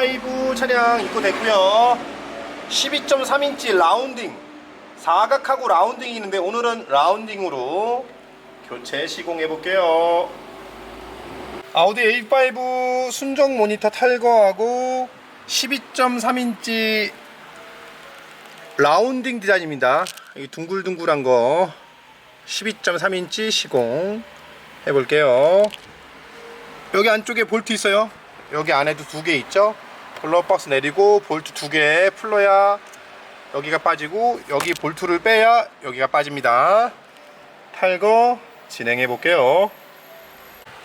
A5 차량 입고됐고요. 12.3인치 라운딩 사각하고 라운딩이 있는데 오늘은 라운딩으로 교체 시공해 볼게요. 아우디 A5 순정 모니터 탈거하고 12.3인치 라운딩 디자인입니다. 이 둥글둥글한 거 12.3인치 시공 해볼게요. 여기 안쪽에 볼트 있어요? 여기 안에도 두 개 있죠 글러박스 내리고 볼트 두 개 풀러야 여기가 빠지고 여기 볼트를 빼야 여기가 빠집니다. 탈거 진행해 볼게요.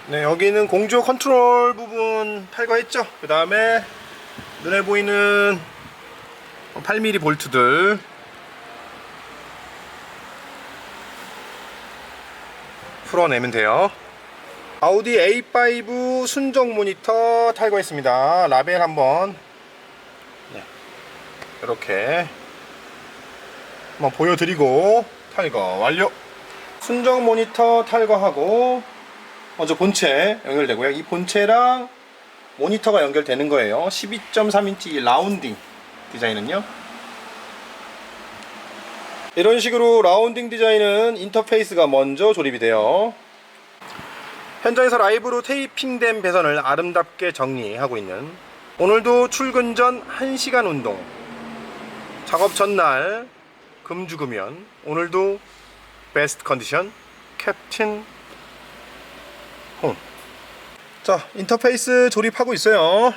네 여기는 공조 컨트롤 부분 탈거했죠? 그 다음에 눈에 보이는 8mm 볼트들. 풀어내면 돼요 아우디 A5 순정 모니터 탈거했습니다. 라벨 한번. 네. 이렇게 한번 보여드리고 탈거 완료. 순정 모니터 탈거하고 먼저 본체 연결되고요. 이 본체랑 모니터가 연결되는 거예요. 12.3인치 라운딩 디자인은요. 이런 식으로 라운딩 디자인은 인터페이스가 먼저 조립이 돼요 현장에서 라이브로 테이핑된 배선을 아름답게 정리하고 있는 오늘도 출근 전 1시간 운동. 작업 전날 금주금연 오늘도 베스트 컨디션 캡틴 홈. 자 인터페이스 조립하고 있어요.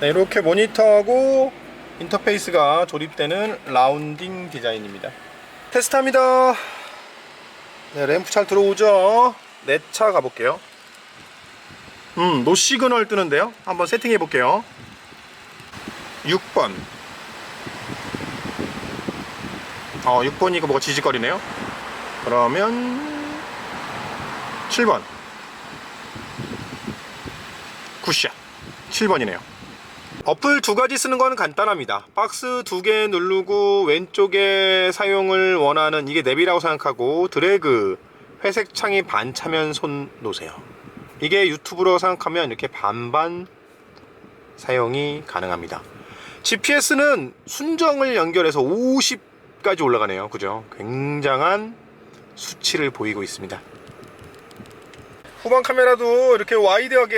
네, 이렇게 모니터하고 인터페이스가 조립되는 라운딩 디자인입니다. 테스트합니다 네, 램프 잘 들어오죠? 내 차 가볼게요. 음, 노 시그널 뜨는데요? 한번 세팅해 볼게요. 6번. 어 6번이가 뭐가 지직거리네요? 그러면 7번. 굿샷. 7번이네요 어플 두 가지 쓰는 건 간단합니다. 박스 두 개 누르고 왼쪽에 사용을 원하는 이게 냅이라고 생각하고 드래그 회색 창이 반 차면 손 놓으세요. 이게 유튜브로 생각하면 이렇게 반반 사용이 가능합니다. GPS는 순정을 연결해서 50까지 올라가네요. 그죠? 굉장한 수치를 보이고 있습니다. 후방 카메라도 이렇게 와이드하게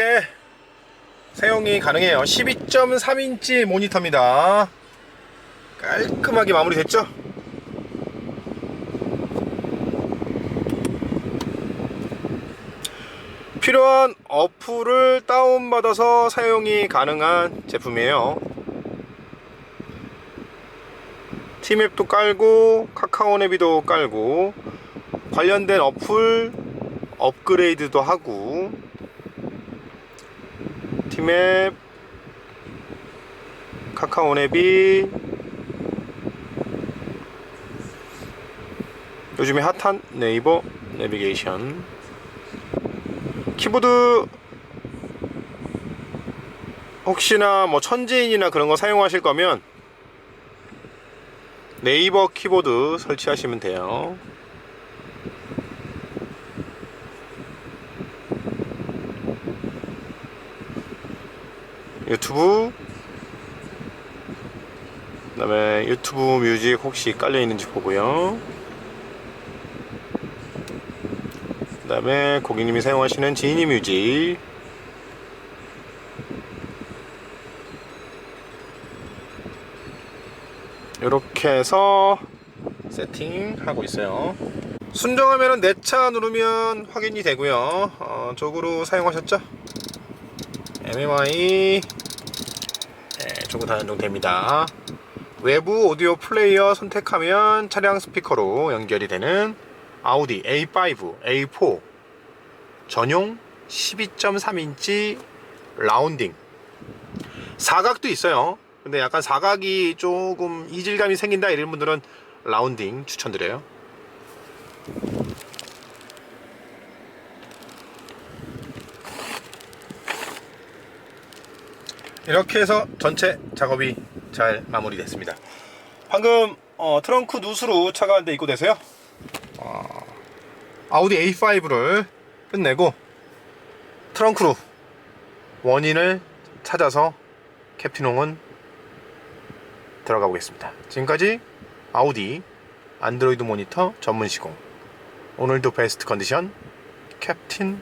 사용이 가능해요. 12.3인치 모니터입니다. 깔끔하게 마무리 됐죠? 필요한 어플을 다운받아서 사용이 가능한 제품이에요. 티맵도 깔고 카카오 네비도 깔고 관련된 어플 업그레이드도 하고 티맵 카카오 네비. 요즘에 핫한 네이버 내비게이션. 키보드. 혹시나 뭐 천재인이나 그런 거 사용하실 거면 네이버 키보드 설치하시면 돼요 유튜브. 그 다음에 유튜브 뮤직 혹시 깔려 있는지 보고요. 그 다음에 고객님이 사용하시는 지니 뮤직. 이렇게 해서 세팅하고 있어요. 순정하면 내차 누르면 확인이 되고요. 어, 쪽으로 사용하셨죠? MMI 네, 조금 다 연동됩니다. 외부 오디오 플레이어 선택하면 차량 스피커로 연결이 되는 아우디 A5, A4 전용 12.3인치 라운딩. 사각도 있어요. 근데 약간 사각이 조금 이질감이 생긴다 이런 분들은 라운딩 추천드려요 이렇게 해서 전체 작업이 잘 마무리됐습니다. 방금 어, 트렁크 누수로 차가 한 대 입고 돼서요. 어, 아우디 A5를 끝내고 트렁크로 원인을 찾아서 캡틴홍은 들어가 보겠습니다. 지금까지 아우디 안드로이드 모니터 전문 시공. 오늘도 베스트 컨디션 캡틴